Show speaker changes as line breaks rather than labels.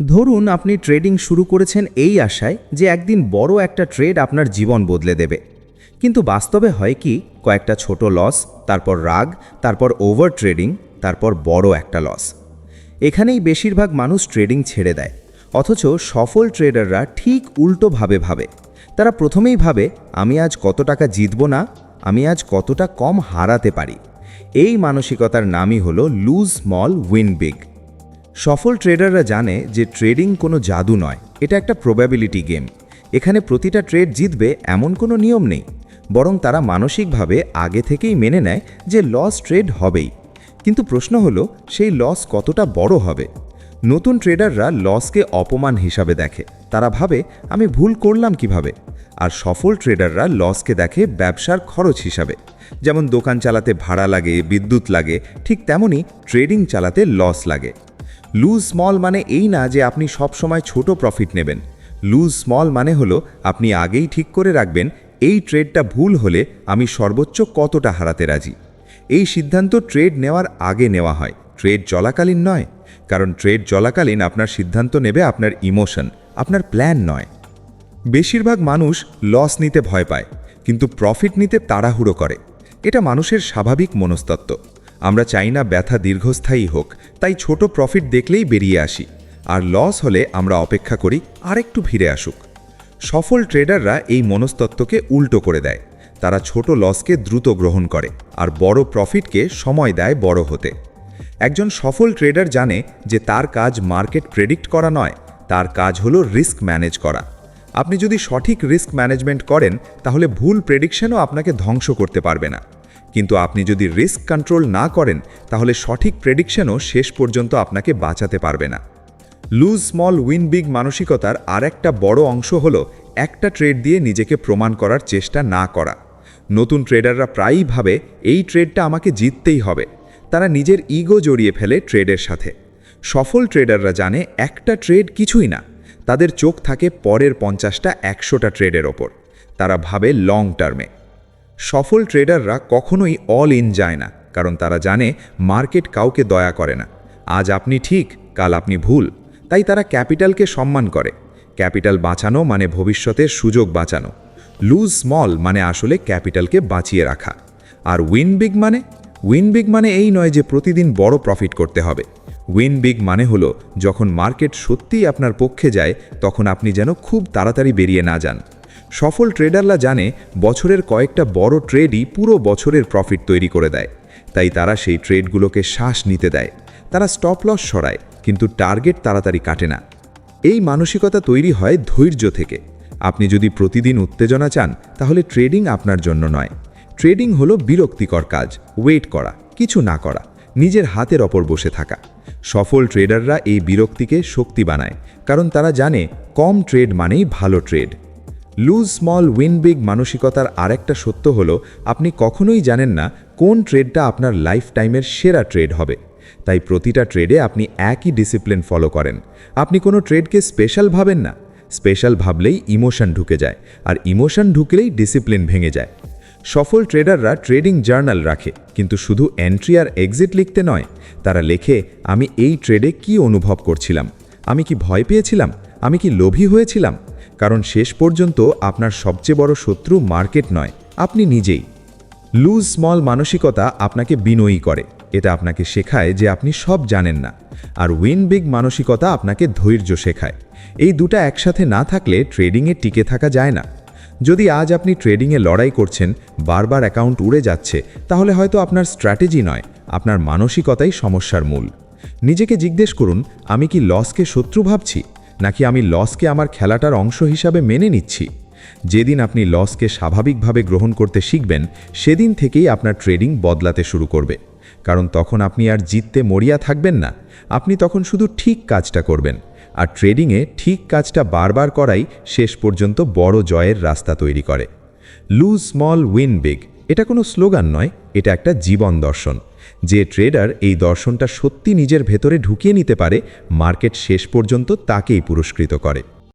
ধরুন আপনি ট্রেডিং শুরু করেছেন এই আশায় যে একদিন বড় একটা ট্রেড আপনার জীবন বদলে দেবে। কিন্তু বাস্তবে হয় কি, কয়েকটা ছোট লস তারপর রাগ, তারপর ওভার ট্রেডিং তারপর বড় একটা লস এখানেই বেশিরভাগ মানুষ ট্রেডিং ছেড়ে দেয়। অথচ সফল ট্রেডাররা ঠিক উল্টোভাবে ভাবে তারা প্রথমেই ভাবে, আমি আজ কত টাকা জিতব না, আমি আজ কতটা কম হারাতে পারি। এই মানসিকতার নামই হলো লুজ স্মল উইন বিগ সফল ট্রেডাররা জানে যে ট্রেডিং কোনো জাদু নয়, এটা একটা প্রবাবিলিটি গেম এখানে প্রতিটা ট্রেড জিতবে এমন কোনো নিয়ম নেই, বরং তারা মানসিকভাবে আগে থেকেই মেনে নেয় যে লস ট্রেড হবেই। কিন্তু প্রশ্ন হলো, সেই লস কতটা বড় হবে? নতুন ট্রেডাররা লসকে অপমান হিসাবে দেখে। তারা ভাবে, আমি ভুল করলাম কীভাবে? আর সফল ট্রেডাররা লসকে দেখে ব্যবসার খরচ হিসাবে। যেমন দোকান চালাতে ভাড়া লাগে, বিদ্যুৎ লাগে, ঠিক তেমনই ট্রেডিং চালাতে লস লাগে। লুজ স্মল মানে এই না যে আপনি সব সময় ছোট প্রফিট নেবেন। লুজ স্মল মানে হলো আপনি আগেই ঠিক করে রাখবেন, এই ট্রেডটা ভুল হলে আমি সর্বোচ্চ কতটা হারাতে রাজি। এই সিদ্ধান্ত ট্রেড নেওয়ার আগে নেওয়া হয়। ট্রেড চলাকালীন নয়। কারণ ট্রেড চলাকালীন আপনার সিদ্ধান্ত নেবে আপনার ইমোশন আপনার প্ল্যান নয়। বেশিরভাগ মানুষ লস নিতে ভয় পায়, কিন্তু প্রফিট নিতে তাড়াহুড়ো করে। এটা মানুষের স্বাভাবিক মনস্তত্ত্ব। আমরা চাই না ব্যথা দীর্ঘস্থায়ী হোক, তাই ছোট প্রফিট দেখলেই বেরিয়ে আসি। আর লস হলে আমরা অপেক্ষা করি আরেকটু ফিরে আসুক। সফল ট্রেডাররা এই মনস্তত্ত্বকে উল্টো করে দেয়। তারা ছোট লসকে দ্রুত গ্রহণ করে আর বড় প্রফিটকে সময় দেয় বড় হতে। একজন সফল ট্রেডার জানে যে তার কাজ মার্কেট প্রেডিক্ট করা নয়, তার কাজ হলো রিস্ক ম্যানেজ করা। আপনি যদি সঠিক রিস্ক ম্যানেজমেন্ট করেন, তাহলে ভুল প্রেডিকশনও আপনাকে ধ্বংস করতে পারবে না। কিন্তু আপনি যদি রিস্ক কন্ট্রোল না করেন, তাহলে সঠিক প্রেডিকশনও শেষ পর্যন্ত আপনাকে বাঁচাতে পারবে না। লুজ স্মল উইন বিগ মানসিকতার আর একটা বড় অংশ হলো একটা ট্রেড দিয়ে নিজেকে প্রমাণ করার চেষ্টা না করা। নতুন ট্রেডাররা প্রায়ই ভাবে, এই ট্রেডটা আমাকে জিততেই হবে। তারা নিজের ইগো জড়িয়ে ফেলে ট্রেডের সাথে। সফল ট্রেডাররা জানে, একটা ট্রেড কিছুই না। তাদের চোখ থাকে পরের পঞ্চাশটা, একশোটা ট্রেডের ওপর। তারা ভাবে লং টার্মে সফল ট্রেডাররা কখনোই অল ইন যায় না, কারণ তারা জানে মার্কেট কাউকে দয়া করে না। আজ আপনি ঠিক, কাল আপনি ভুল। তাই তারা ক্যাপিটালকে সম্মান করে। ক্যাপিটাল বাঁচানো মানে ভবিষ্যতের সুযোগ বাঁচানো। লুজ স্মল মানে আসলে ক্যাপিটালকে বাঁচিয়ে রাখা। আর উইন বিগ মানে? উইন বিগ মানে এই নয় যে প্রতিদিন বড় প্রফিট করতে হবে। উইন বিগ মানে হলো যখন মার্কেট সত্যিই আপনার পক্ষে যায়, তখন আপনি যেন খুব তাড়াতাড়ি বেরিয়ে না যান। সফল ট্রেডাররা জানে বছরের কয়েকটা বড় ট্রেডই পুরো বছরের প্রফিট তৈরি করে দেয়। তাই তারা সেই ট্রেডগুলোকে শ্বাস নিতে দেয়। তারা স্টপ লস সরায়, কিন্তু টার্গেট তাড়াতাড়ি কাটে না। এই মানসিকতা তৈরি হয় ধৈর্য থেকে। আপনি যদি প্রতিদিন উত্তেজনা চান, তাহলে ট্রেডিং আপনার জন্য নয়। ট্রেডিং হলো বিরক্তিকর কাজ ওয়েট করা, কিছু না করা, নিজের হাতের ওপর বসে থাকা। সফল ট্রেডাররা এই বিরক্তিকে শক্তি বানায়, কারণ তারা জানে কম ট্রেড মানেই ভালো trade. Lose small win big মানসিকতার আরেকটা সত্য হলো, আপনি কখনোই জানেন না কোন ট্রেডটা আপনার লাইফ টাইমের সেরা ট্রেড হবে। তাই প্রতিটা ট্রেডে আপনি একই ডিসিপ্লিন ফলো করেন। আপনি কোনো ট্রেডকে স্পেশাল ভাবেন না। স্পেশাল ভাবলেই ইমোশন ঢুকে যায়, আর ইমোশন ঢুকলেই ডিসিপ্লিন ভেঙে যায়। সফল ট্রেডাররা ট্রেডিং জার্নাল রাখে, কিন্তু শুধু এন্ট্রি আর এক্সিট লিখতে নয়, তারা লেখে, আমি এই ট্রেডে কি অনুভব করছিলাম? আমি কি ভয় পেয়েছিলাম? আমি কি লোভী হয়েছিলাম? কারণ শেষ পর্যন্ত আপনার সবচেয়ে বড় শত্রু মার্কেট নয়, আপনি নিজেই। লুজ স্মল মানসিকতা আপনাকে বিনয়ী করে। এটা আপনাকে শেখায় যে আপনি সব জানেন না, আর উইন বিগ মানসিকতা আপনাকে ধৈর্য শেখায়। এই দুটা একসাথে না থাকলে ট্রেডিংয়ে টিকে থাকা যায় না। যদি আজ আপনি ট্রেডিংয়ে লড়াই করছেন, বারবার অ্যাকাউন্ট উড়ে যাচ্ছে, তাহলে হয়তো আপনার স্ট্র্যাটেজি নয়, আপনার মানসিকতাই সমস্যার মূল। নিজেকে জিজ্ঞেস করুন, আমি কি লসকে শত্রু ভাবছি? নাকি আমি লসকে আমার খেলাটার অংশ হিসাবে মেনে নিচ্ছি? যেদিন আপনি লসকে স্বাভাবিকভাবে গ্রহণ করতে শিখবেন, সেদিন থেকেই আপনার ট্রেডিং বদলাতে শুরু করবে। কারণ তখন আপনি আর জিততে মরিয়া থাকবেন না, আপনি তখন শুধু ঠিক কাজটা করবেন। আর ট্রেডিংয়ে ঠিক কাজটা বারবার করাই শেষ পর্যন্ত বড় জয়ের রাস্তা তৈরি করে। লুজ স্মল উইন বিগ, এটা কোনো স্লোগান নয়, এটা একটা জীবন দর্শন। যে ট্রেডার এই দর্শনটা সত্যি নিজের ভেতরে ঢুকিয়ে নিতে পারে মার্কেট শেষ পর্যন্ত তাকেই পুরস্কৃত করে।